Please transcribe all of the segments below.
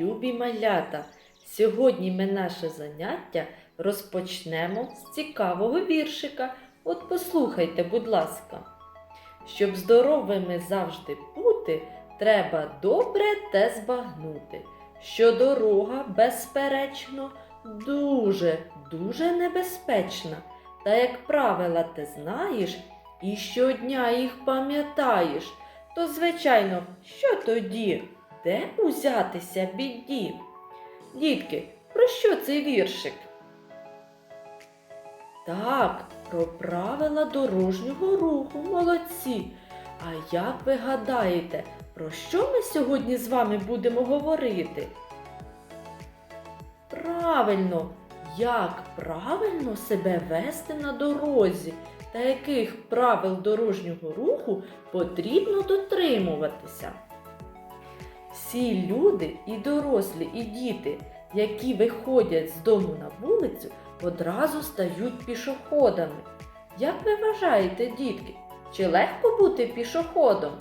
любі малята! Сьогодні ми наше заняття розпочнемо з цікавого віршика. От послухайте, будь ласка. Щоб здоровими завжди бути, треба добре те збагнути, що дорога, безперечно, дуже, дуже небезпечна. Та як правила ти знаєш і щодня їх пам'ятаєш, то, звичайно, що тоді? Де узятися біді? Дітки, про що цей віршик? Так, про правила дорожнього руху, молодці. А як ви гадаєте, про що ми сьогодні з вами будемо говорити? Правильно, як правильно себе вести на дорозі та яких правил дорожнього руху потрібно дотримуватися. Всі люди, і дорослі, і діти, які виходять з дому на вулицю, одразу стають пішоходами. Як ви вважаєте, дітки, чи легко бути пішоходом?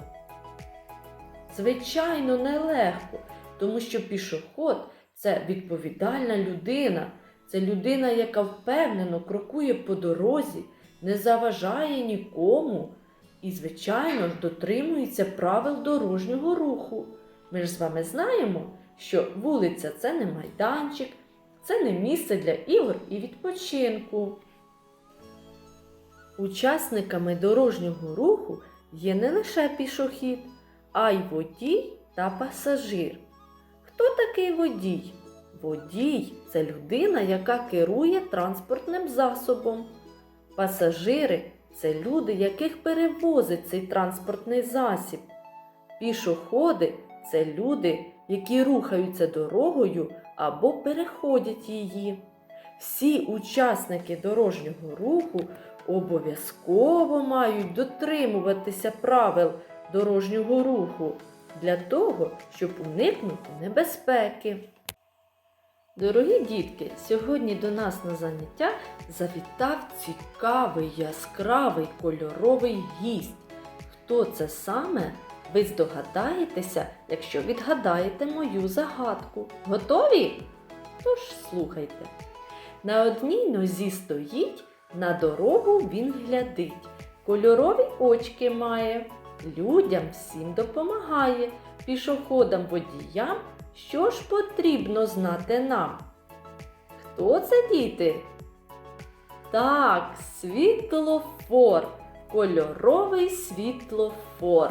Звичайно, нелегко, тому що пішоход це відповідальна людина, це людина, яка впевнено крокує по дорозі, не заважає нікому і, звичайно ж, дотримується правил дорожнього руху. Ми ж з вами знаємо, що вулиця це не майданчик, це не місце для ігор і відпочинку. Учасниками дорожнього руху є не лише пішохід, а й водій та пасажир. Хто такий водій? Водій це людина, яка керує транспортним засобом. Пасажири це люди, яких перевозить цей транспортний засіб. Пішоходи це люди, які рухаються дорогою або переходять її. Всі учасники дорожнього руху обов'язково мають дотримуватися правил дорожнього руху для того, щоб уникнути небезпеки. Дорогі дітки, сьогодні до нас на заняття завітав цікавий, яскравий кольоровий гість. Хто це саме? Ви здогадаєтеся, якщо відгадаєте мою загадку. Готові? Тож слухайте. На одній нозі стоїть, на дорогу він глядить. Кольорові очки має, людям всім допомагає, пішоходам водіям, що ж потрібно знати нам? Хто це діти? Так, світлофор, кольоровий світлофор.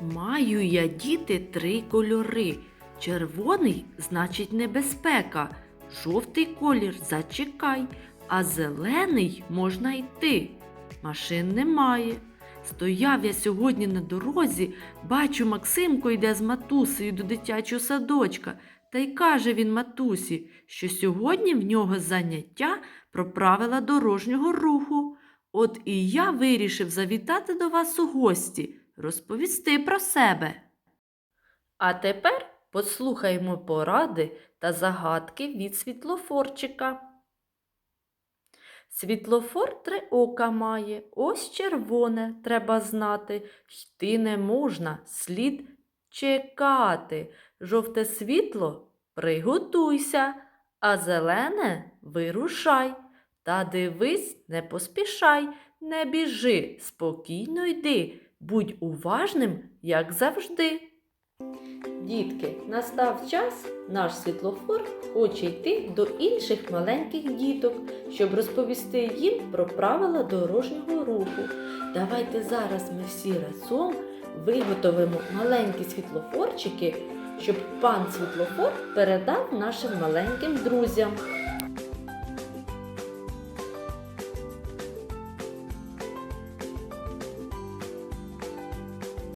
Маю я діти три кольори. Червоний значить небезпека, жовтий колір зачекай, а зелений можна йти. Машин немає. Стояв я сьогодні на дорозі, бачу, Максимко йде з матусею до дитячого садочка, та й каже він матусі, що сьогодні в нього заняття про правила дорожнього руху. От і я вирішив завітати до вас у гості, розповісти про себе. А тепер послухаймо поради та загадки від світлофорчика. Світлофор три ока має, ось червоне треба знати. Йти не можна, слід чекати. Жовте світло приготуйся, а зелене вирушай. Та дивись, не поспішай, не біжи, спокійно йди, будь уважним, як завжди. Дітки, настав час, наш світлофор хоче йти до інших маленьких діток, щоб розповісти їм про правила дорожнього руху. Давайте зараз ми всі разом виготовимо маленькі світлофорчики, щоб пан світлофор передав нашим маленьким друзям.